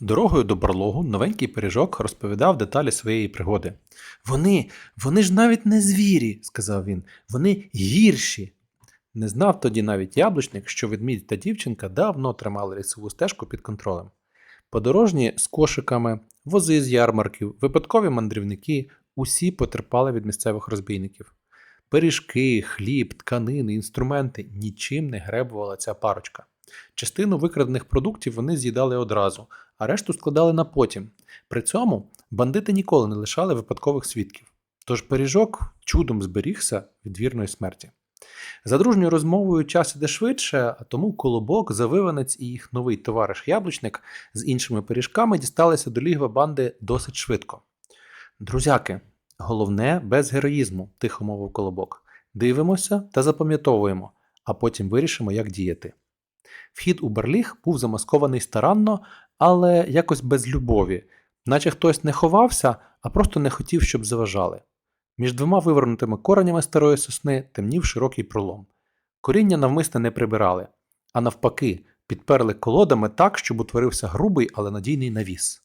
Дорогою до барлогу новенький пиріжок розповідав деталі своєї пригоди. Вони, вони ж навіть не звірі, сказав він, вони гірші. Не знав тоді навіть яблучник, що ведмідь та дівчинка давно тримали лісову стежку під контролем. Подорожні з кошиками, вози з ярмарків, випадкові мандрівники усі потерпали від місцевих розбійників. Пиріжки, хліб, тканини, інструменти нічим не гребувала ця парочка. Частину викрадених продуктів вони з'їдали одразу, а решту складали на потім. При цьому бандити ніколи не лишали випадкових свідків. Тож пиріжок чудом зберігся від вірної смерті. За дружньою розмовою час іде швидше, а тому колобок, завиванець і їх новий товариш Яблучник з іншими пиріжками дісталися до лігва банди досить швидко. Друзяки, головне без героїзму, тихо мовив колобок. Дивимося та запам'ятовуємо, а потім вирішимо, як діяти. Вхід у барліг був замаскований старанно, але якось без любові, наче хтось не ховався, а просто не хотів, щоб заважали. Між двома вивернутими коренями старої сосни темнів широкий пролом. Коріння навмисне не прибирали, а навпаки, підперли колодами так, щоб утворився грубий, але надійний навіс.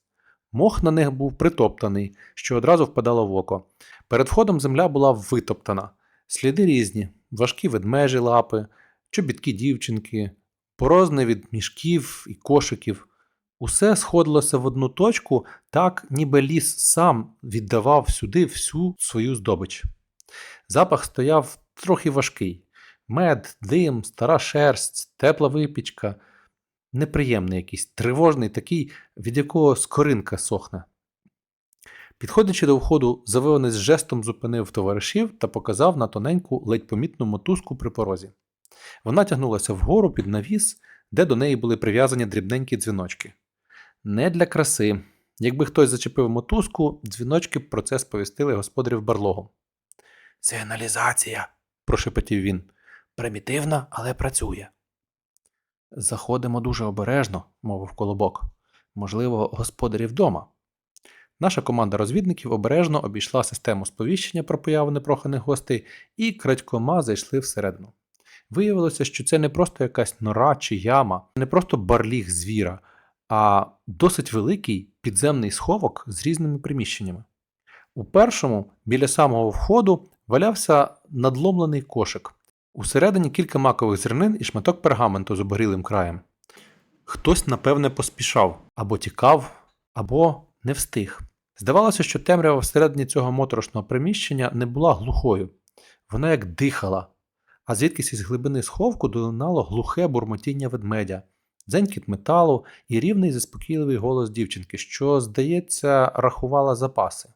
Мох на них був притоптаний, що одразу впадало в око. Перед входом земля була витоптана, сліди різні, важкі ведмежі лапи, чобітки дівчинки, порозни від мішків і кошиків. Усе сходилося в одну точку, так ніби ліс сам віддавав сюди всю свою здобич. Запах стояв трохи важкий: мед, дим, стара шерсть, тепла випічка, неприємний якийсь, тривожний такий, від якого скоринка сохне. Підходячи до входу, завиванець жестом зупинив товаришів та показав на тоненьку, ледь помітну мотузку при порозі. Вона тягнулася вгору під навіс, де до неї були прив'язані дрібненькі дзвіночки. Не для краси. Якби хтось зачепив мотузку, дзвіночки про це сповістили господарів барлогу. Сигналізація, прошепотів він. Примітивна, але працює. Заходимо дуже обережно, мовив колобок. Можливо, господарі вдома. Наша команда розвідників обережно обійшла систему сповіщення про появу непроханих гостей і крадькома зайшли всередину. Виявилося, що це не просто якась нора чи яма, не просто барліг звіра, а досить великий підземний сховок з різними приміщеннями. У першому, біля самого входу, валявся надломлений кошик. Усередині кілька макових зернин і шматок пергаменту з обгорілим краєм. Хтось, напевне, поспішав або тікав, або не встиг. Здавалося, що темрява всередині цього моторошного приміщення не була глухою, вона як дихала, а звідкись із глибини сховку долинало глухе бурмотіння ведмедя, дзенькіт металу і рівний заспокійливий голос дівчинки, що, здається, рахувала запаси.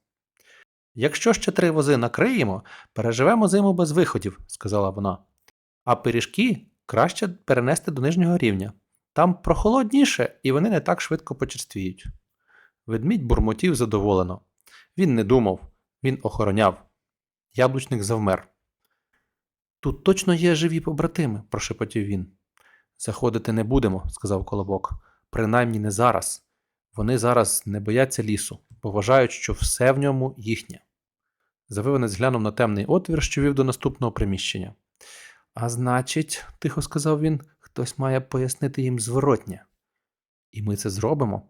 Якщо ще три вози накриємо, переживемо зиму без виходів, сказала вона. А пиріжки краще перенести до нижнього рівня. Там прохолодніше, і вони не так швидко почерствіють. Ведмідь бурмотів задоволено. Він не думав, він охороняв. Яблучник завмер. Тут точно є живі побратими, прошепотів він. Заходити не будемо, сказав Колобок. Принаймні не зараз. Вони зараз не бояться лісу, бо вважають, що все в ньому їхнє. Завиванець глянув на темний отвір, що вів до наступного приміщення. А значить, тихо сказав він, хтось має пояснити їм зворотнє. І ми це зробимо,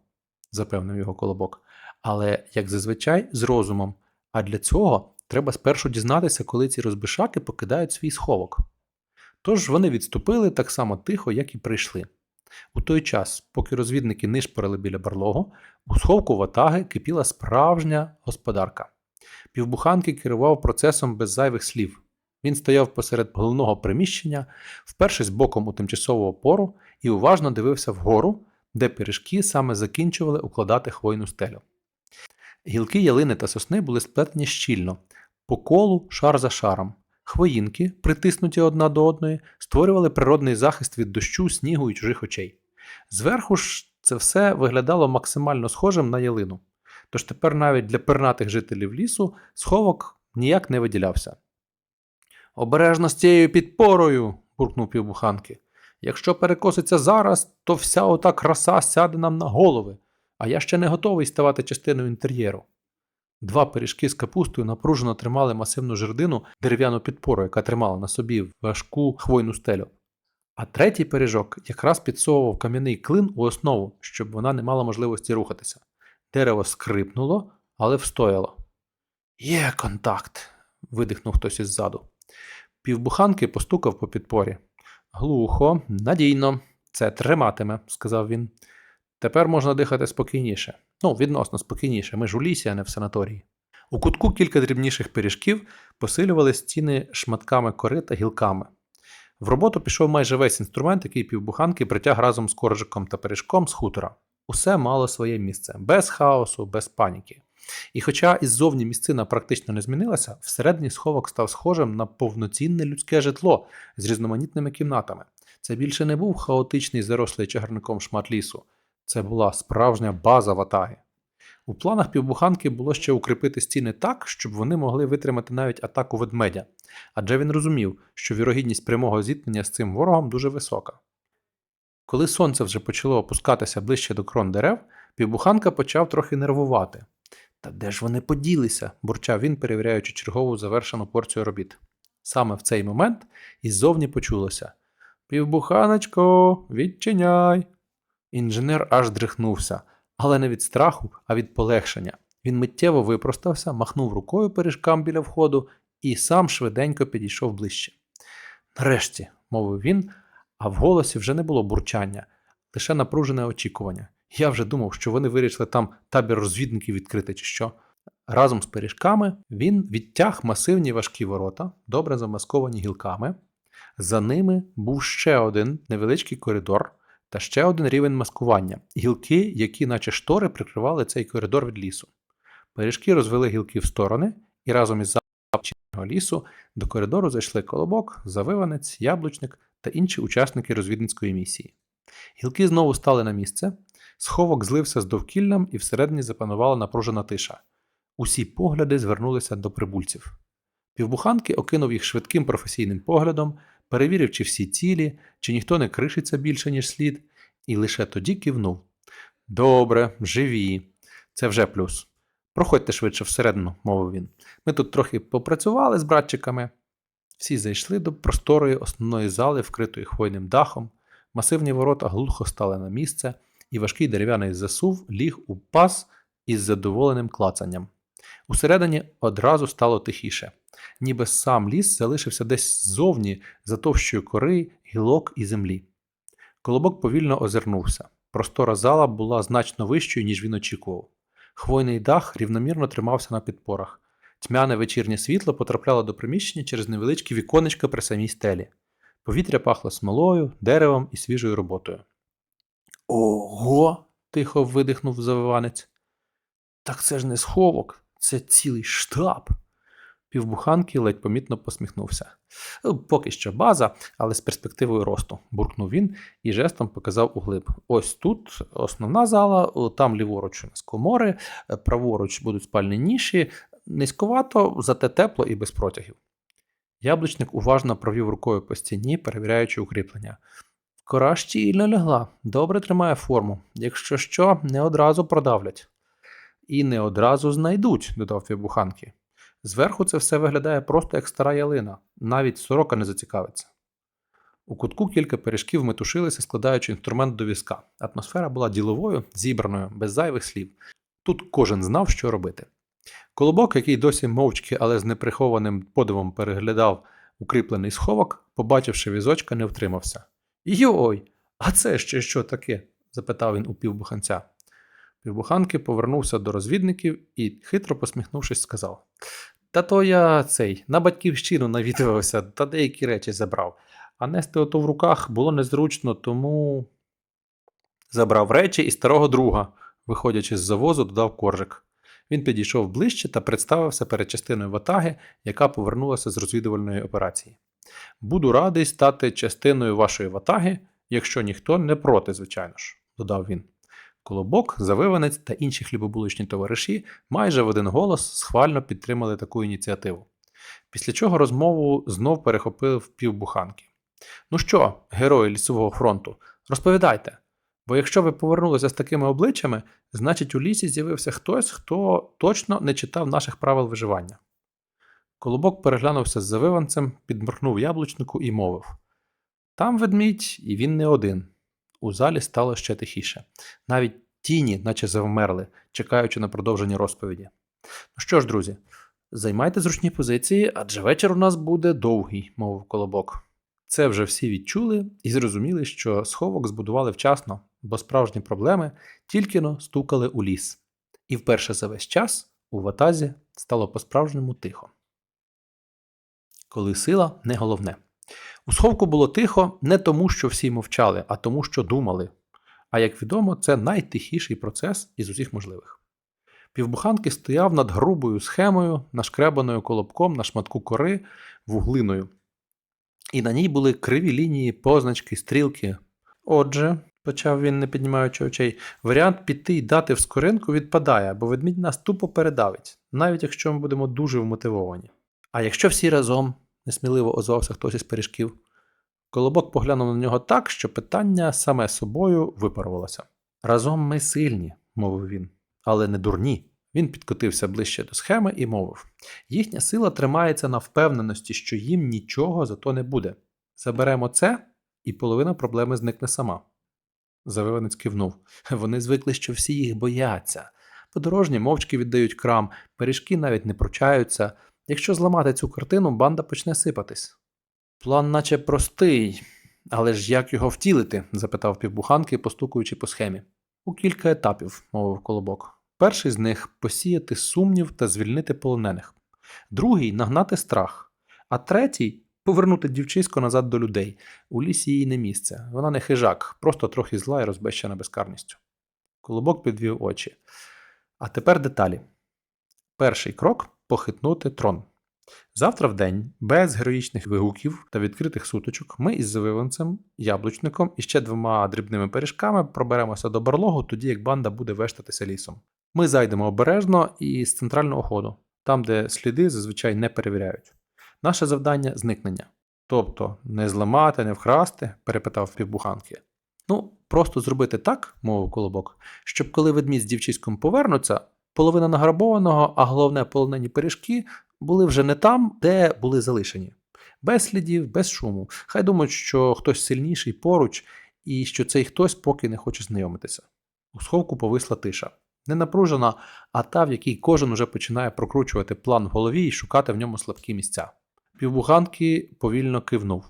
запевнив його колобок. Але, як зазвичай, з розумом. А для цього треба спершу дізнатися, коли ці розбишаки покидають свій сховок. Тож вони відступили так само тихо, як і прийшли. У той час, поки розвідники нишпорили біля барлогу, у сховку ватаги кипіла справжня господарка. Півбуханки керував процесом без зайвих слів. Він стояв посеред головного приміщення, впершись боком у тимчасову опору і уважно дивився вгору, де пиріжки саме закінчували укладати хвойну стелю. Гілки ялини та сосни були сплетені щільно, по колу шар за шаром. Хвоїнки, притиснуті одна до одної, створювали природний захист від дощу, снігу і чужих очей. Зверху ж це все виглядало максимально схожим на ялину. Тож тепер навіть для пернатих жителів лісу сховок ніяк не виділявся. Обережно з цією підпорою, буркнув півбуханки. Якщо перекоситься зараз, то вся ота краса сяде нам на голови, а я ще не готовий ставати частиною інтер'єру. Два пиріжки з капустою напружено тримали масивну жердину дерев'яну підпору, яка тримала на собі важку хвойну стелю. А третій пиріжок якраз підсовував кам'яний клин у основу, щоб вона не мала можливості рухатися. Дерево скрипнуло, але встояло. Є контакт, видихнув хтось іззаду. Півбуханки постукав по підпорі. Глухо, надійно, це триматиме, сказав він. Тепер можна дихати спокійніше. Ну, відносно спокійніше, ми ж у лісі, а не в санаторії. У кутку кілька дрібніших пиріжків посилювали стіни шматками кори та гілками. В роботу пішов майже весь інструмент, який півбуханки притяг разом з коржиком та пиріжком з хутора. Усе мало своє місце, без хаосу, без паніки. І хоча іззовні місцина практично не змінилася, всередині сховок став схожим на повноцінне людське житло з різноманітними кімнатами. Це більше не був хаотичний зарослий чагарником шмат лісу. Це була справжня база ватаги. У планах півбуханки було ще укріпити стіни так, щоб вони могли витримати навіть атаку ведмедя, адже він розумів, що вірогідність прямого зіткнення з цим ворогом дуже висока. Коли сонце вже почало опускатися ближче до крон дерев, півбуханка почав трохи нервувати. Та де ж вони поділися? бурчав він, перевіряючи чергову завершену порцію робіт. Саме в цей момент іззовні почулося Півбуханочко, відчиняй. Інженер аж дрихнувся, але не від страху, а від полегшення. Він миттєво випростався, махнув рукою пиріжкам біля входу і сам швиденько підійшов ближче. Нарешті, мовив він, а в голосі вже не було бурчання, лише напружене очікування. Я вже думав, що вони вирішили там табір розвідників відкрити чи що. Разом з пиріжками він відтяг масивні важкі ворота, добре замасковані гілками. За ними був ще один невеличкий коридор та ще один рівень маскування гілки, які, наче штори, прикривали цей коридор від лісу. Пиріжки розвели гілки в сторони, і разом із запченого лісу до коридору зайшли колобок, завиванець, яблучник та інші учасники розвідницької місії. Гілки знову стали на місце, сховок злився з довкіллям і всередині запанувала напружена тиша. Усі погляди звернулися до прибульців. Півбуханки окинув їх швидким професійним поглядом, перевірив, чи всі цілі, чи ніхто не кришиться більше, ніж слід, і лише тоді кивнув. Добре, живі. Це вже плюс. Проходьте швидше всередину, мовив він. Ми тут трохи попрацювали з братчиками. Всі зайшли до просторої основної зали, вкритої хвойним дахом. Масивні ворота глухо стали на місце, і важкий дерев'яний засув ліг у пас із задоволеним клацанням. Усередині одразу стало тихіше, ніби сам ліс залишився десь ззовні за товщою кори, гілок і землі. Колобок повільно озирнувся. Простора зала була значно вищою, ніж він очікував. Хвойний дах рівномірно тримався на підпорах. Тьмяне вечірнє світло потрапляло до приміщення через невеличкі віконечка при самій стелі. Повітря пахло смолою, деревом і свіжою роботою. Ого. тихо видихнув завиванець. Так це ж не сховок, це цілий штаб. Півбуханки ледь помітно посміхнувся. «Е, Поки що база, але з перспективою росту, буркнув він і жестом показав углиб. Ось тут основна зала, там ліворуч у нас комори, е, праворуч будуть спальні ніші, низьковато, зате тепло і без протягів. Яблучник уважно провів рукою по стіні, перевіряючи укріплення. Кора щільно лягла, добре тримає форму. Якщо що, не одразу продавлять. І не одразу знайдуть, додав Півбуханки. Зверху це все виглядає просто як стара ялина, навіть сорока не зацікавиться. У кутку кілька пиріжків метушилися, складаючи інструмент до візка. Атмосфера була діловою, зібраною, без зайвих слів. Тут кожен знав, що робити. Колобок, який досі мовчки, але з неприхованим подивом переглядав укріплений сховок, побачивши візочка, не втримався. Йой, а це ще що таке? запитав він у півбуханця. Півбуханки повернувся до розвідників і, хитро посміхнувшись, сказав: Та то я цей на батьківщину навідувався та деякі речі забрав, а нести ото в руках було незручно, тому забрав речі і старого друга, виходячи з завозу, додав коржик. Він підійшов ближче та представився перед частиною ватаги, яка повернулася з розвідувальної операції. Буду радий стати частиною вашої ватаги, якщо ніхто не проти, звичайно ж, додав він. Колобок, завиванець та інші хлібобулочні товариші майже в один голос схвально підтримали таку ініціативу. Після чого розмову знов перехопив півбуханки. Ну що, герої лісового фронту, розповідайте. Бо якщо ви повернулися з такими обличчями, значить у лісі з'явився хтось, хто точно не читав наших правил виживання. Колобок переглянувся з завиванцем, підморкнув яблучнику і мовив: Там ведмідь, і він не один. У залі стало ще тихіше. Навіть тіні, наче завмерли, чекаючи на продовження розповіді. Ну що ж, друзі, займайте зручні позиції, адже вечір у нас буде довгий, мовив колобок. Це вже всі відчули і зрозуміли, що сховок збудували вчасно, бо справжні проблеми тільки но стукали у ліс. І вперше за весь час у ватазі стало по-справжньому тихо. Коли сила не головне. У сховку було тихо не тому, що всі мовчали, а тому, що думали. А як відомо, це найтихіший процес із усіх можливих. Півбуханки стояв над грубою схемою, нашкребаною колобком на шматку кори вуглиною. І на ній були криві лінії, позначки, стрілки. Отже, почав він, не піднімаючи очей, варіант піти й дати в скоринку відпадає, бо ведмідь нас тупо передавить, навіть якщо ми будемо дуже вмотивовані. А якщо всі разом, несміливо озвався хтось із пиріжків. Колобок поглянув на нього так, що питання саме собою випарувалося. Разом ми сильні, мовив він, але не дурні. Він підкотився ближче до схеми і мовив: їхня сила тримається на впевненості, що їм нічого за то не буде. Заберемо це, і половина проблеми зникне сама. Завиванець кивнув. Вони звикли, що всі їх бояться. Подорожні мовчки віддають крам, пиріжки навіть не пручаються. Якщо зламати цю картину, банда почне сипатись. План наче простий, але ж як його втілити? запитав півбуханки, постукуючи по схемі. У кілька етапів, мовив колобок. Перший з них посіяти сумнів та звільнити полонених, другий нагнати страх, а третій повернути дівчисько назад до людей. У лісі їй не місце. Вона не хижак, просто трохи зла і розбещена безкарністю. Колобок підвів очі. А тепер деталі. Перший крок похитнути трон. Завтра в день, без героїчних вигуків та відкритих суточок, ми із завиванцем, яблучником і ще двома дрібними пиріжками проберемося до барлогу, тоді як банда буде вештатися лісом. Ми зайдемо обережно і з центрального ходу, там, де сліди зазвичай не перевіряють. Наше завдання зникнення. Тобто не зламати, не вкрасти, перепитав півбуханки. Ну, просто зробити так, мовив колобок, щоб коли ведмідь з дівчиськом повернуться, половина награбованого, а головне полонені пиріжки були вже не там, де були залишені. Без слідів, без шуму. Хай думають, що хтось сильніший поруч, і що цей хтось поки не хоче знайомитися. У сховку повисла тиша. Не напружена, а та, в якій кожен уже починає прокручувати план в голові і шукати в ньому слабкі місця. Півбуханки повільно кивнув.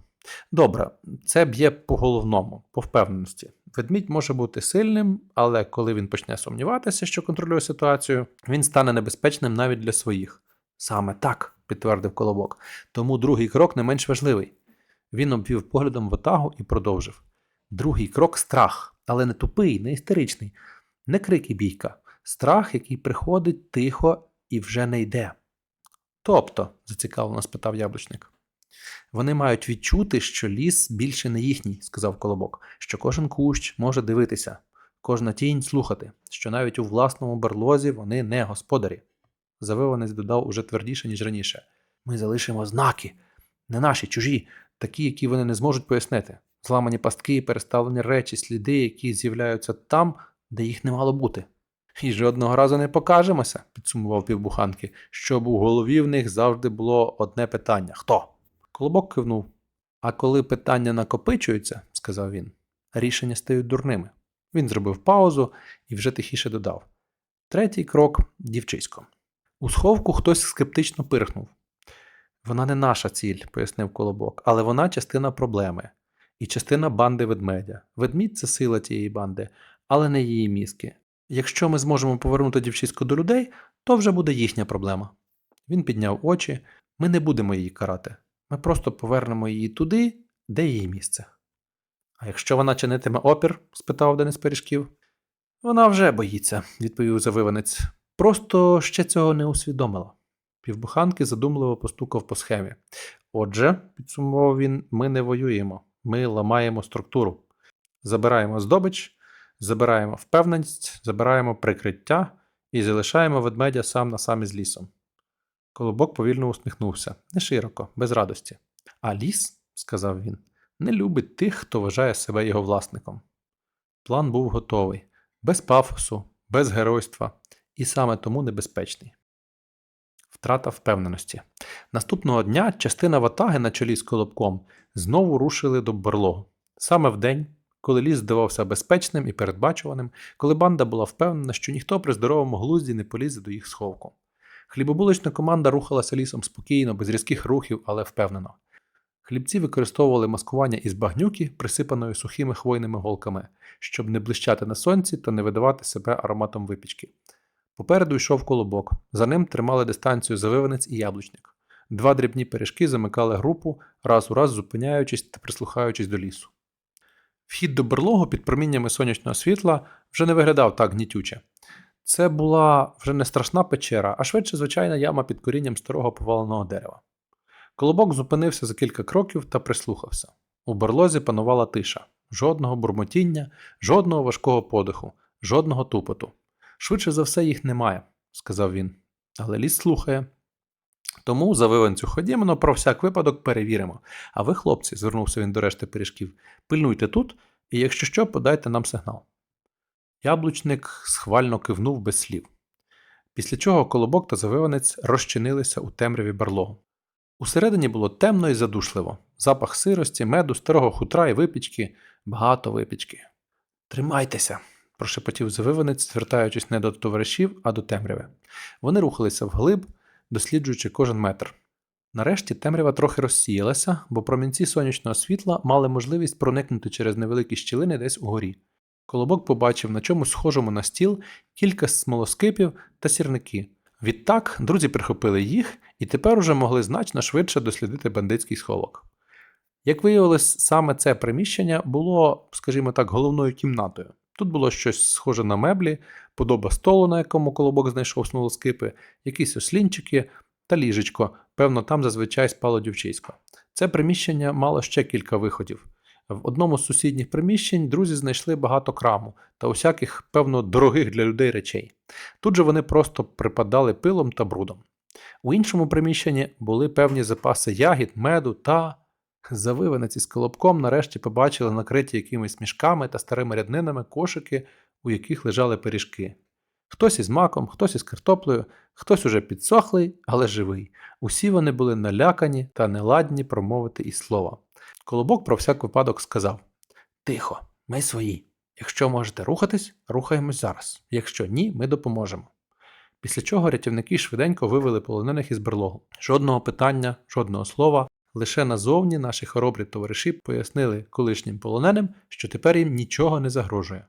Добре, це б'є по головному, по впевненості. Ведмідь може бути сильним, але коли він почне сумніватися, що контролює ситуацію, він стане небезпечним навіть для своїх. Саме так, підтвердив Колобок. Тому другий крок не менш важливий. Він обвів поглядом ватагу і продовжив. Другий крок страх, але не тупий, не істеричний, не крик і бійка. Страх, який приходить тихо і вже не йде. Тобто, зацікавлено спитав яблучник. Вони мають відчути, що ліс більше не їхній, сказав Колобок, що кожен кущ може дивитися, кожна тінь слухати, що навіть у власному берлозі вони не господарі. Завиванець додав уже твердіше, ніж раніше. Ми залишимо знаки, не наші, чужі, такі, які вони не зможуть пояснити. Зламані пастки, переставлені речі, сліди, які з'являються там, де їх не мало бути. І жодного разу не покажемося, підсумував півбуханки, щоб у голові в них завжди було одне питання хто? Колобок кивнув. А коли питання накопичуються, сказав він, рішення стають дурними. Він зробив паузу і вже тихіше додав. Третій крок дівчисько. У сховку хтось скептично пирхнув. Вона не наша ціль, пояснив Колобок, але вона частина проблеми і частина банди ведмедя. Ведмідь це сила тієї банди, але не її мізки. Якщо ми зможемо повернути дівчисько до людей, то вже буде їхня проблема. Він підняв очі, ми не будемо її карати. Ми просто повернемо її туди, де її місце. А якщо вона чинитиме опір? спитав один із пиріжків. Вона вже боїться, відповів завиванець. Просто ще цього не усвідомила. Півбуханки задумливо постукав по схемі. Отже, підсумував він, ми не воюємо, ми ламаємо структуру. Забираємо здобич, забираємо впевненість, забираємо прикриття і залишаємо ведмедя сам на сам із лісом. Колобок повільно усміхнувся, не широко, без радості. А ліс, сказав він, не любить тих, хто вважає себе його власником. План був готовий, без пафосу, без геройства, і саме тому небезпечний. втрата впевненості. Наступного дня частина ватаги на чолі з колобком знову рушили до берлогу. Саме в день, коли ліс здавався безпечним і передбачуваним, коли банда була впевнена, що ніхто при здоровому глузді не полізе до їх сховку. Хлібобулочна команда рухалася лісом спокійно, без різких рухів, але впевнено. Хлібці використовували маскування із багнюки, присипаної сухими хвойними голками, щоб не блищати на сонці та не видавати себе ароматом випічки. Попереду йшов колобок, за ним тримали дистанцію завиванець і яблучник. Два дрібні пиріжки замикали групу, раз у раз зупиняючись та прислухаючись до лісу. Вхід до берлогу під проміннями сонячного світла вже не виглядав так гнітюче. Це була вже не страшна печера, а швидше звичайна яма під корінням старого поваленого дерева. Колобок зупинився за кілька кроків та прислухався. У берлозі панувала тиша, жодного бурмотіння, жодного важкого подиху, жодного тупоту. Швидше за все їх немає, сказав він. Але ліс слухає. Тому за виванцю ходімо, про всяк випадок перевіримо. А ви, хлопці, звернувся він до решти пиріжків, пильнуйте тут, і якщо що, подайте нам сигнал. Яблучник схвально кивнув без слів. Після чого колобок та завиванець розчинилися у темряві барлогу. Усередині було темно і задушливо. Запах сирості, меду, старого хутра і випічки, багато випічки. Тримайтеся, прошепотів завиванець, звертаючись не до товаришів, а до темряви. Вони рухалися вглиб, досліджуючи кожен метр. Нарешті темрява трохи розсіялася, бо промінці сонячного світла мали можливість проникнути через невеликі щілини десь угорі. Колобок побачив на чомусь схожому на стіл кілька смолоскипів та сірники. Відтак друзі прихопили їх і тепер уже могли значно швидше дослідити бандитський сховок. Як виявилось, саме це приміщення було, скажімо так, головною кімнатою. Тут було щось схоже на меблі, подоба столу, на якому колобок знайшов смолоскипи, якісь ослінчики та ліжечко, певно, там зазвичай спало дівчисько. Це приміщення мало ще кілька виходів. В одному з сусідніх приміщень друзі знайшли багато краму та усяких, певно, дорогих для людей речей. Тут же вони просто припадали пилом та брудом. У іншому приміщенні були певні запаси ягід, меду та. Завиванець із колобком нарешті побачили накриті якимись мішками та старими ряднинами кошики, у яких лежали пиріжки. Хтось із маком, хтось із картоплею, хтось уже підсохлий, але живий. Усі вони були налякані та неладні промовити і слова. Колобок про всяк випадок сказав: Тихо, ми свої. Якщо можете рухатись, рухаємось зараз. Якщо ні, ми допоможемо. Після чого рятівники швиденько вивели полонених із берлогу. Жодного питання, жодного слова. Лише назовні наші хоробрі товариші пояснили колишнім полоненим, що тепер їм нічого не загрожує.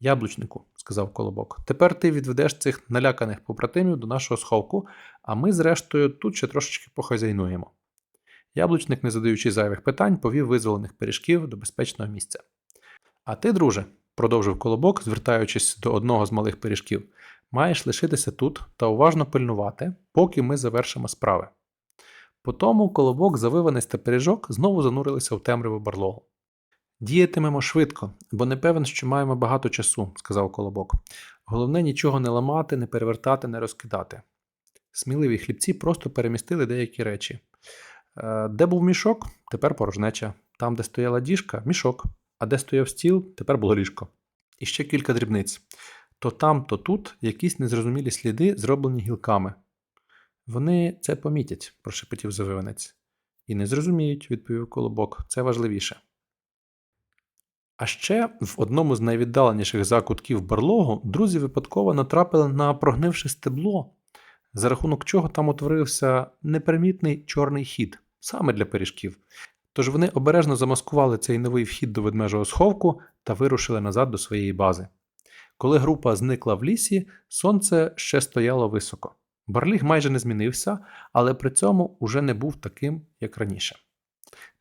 Яблучнику, сказав Колобок, тепер ти відведеш цих наляканих побратимів до нашого сховку, а ми, зрештою, тут ще трошечки похазяйнуємо. Яблучник, не задаючи зайвих питань, повів визволених пиріжків до безпечного місця. А ти, друже, продовжив Колобок, звертаючись до одного з малих пиріжків, маєш лишитися тут та уважно пильнувати, поки ми завершимо справи. Потому колобок, завиванець та пиріжок знову занурилися в темряву барлогу. Діятимемо швидко, бо не певен, що маємо багато часу, сказав колобок. Головне нічого не ламати, не перевертати, не розкидати. Сміливі хлібці просто перемістили деякі речі. Е, Де був мішок, тепер порожнеча. Там, де стояла діжка, мішок, а де стояв стіл, тепер було ліжко. І ще кілька дрібниць. То там, то тут якісь незрозумілі сліди, зроблені гілками. Вони це помітять, прошепотів завиванець. І не зрозуміють, відповів колобок, це важливіше. А ще в одному з найвіддаленіших закутків барлогу друзі випадково натрапили на прогнивше стебло, за рахунок чого там утворився непримітний чорний хід, саме для пиріжків. Тож вони обережно замаскували цей новий вхід до ведмежого сховку та вирушили назад до своєї бази. Коли група зникла в лісі, сонце ще стояло високо. Барліг майже не змінився, але при цьому уже не був таким, як раніше.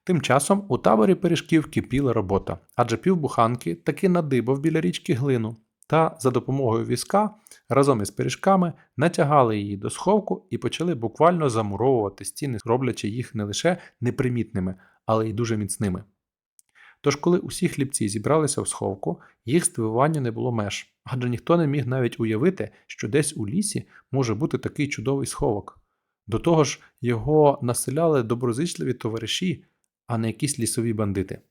Тим часом у таборі пиріжків кипіла робота, адже півбуханки таки надибав біля річки глину та за допомогою візка разом із пиріжками натягали її до сховку і почали буквально замуровувати стіни, роблячи їх не лише непримітними, але й дуже міцними. Тож, коли усі хлібці зібралися в сховку, їх здивуванню не було меж, адже ніхто не міг навіть уявити, що десь у лісі може бути такий чудовий сховок. До того ж, його населяли доброзичливі товариші, а не якісь лісові бандити.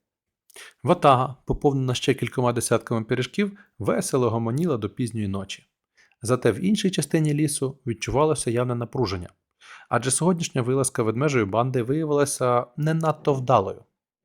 Ватага, поповнена ще кількома десятками пиріжків, весело гомоніла до пізньої ночі. Зате в іншій частині лісу відчувалося явне напруження. Адже сьогоднішня вилазка ведмежої банди виявилася не надто вдалою.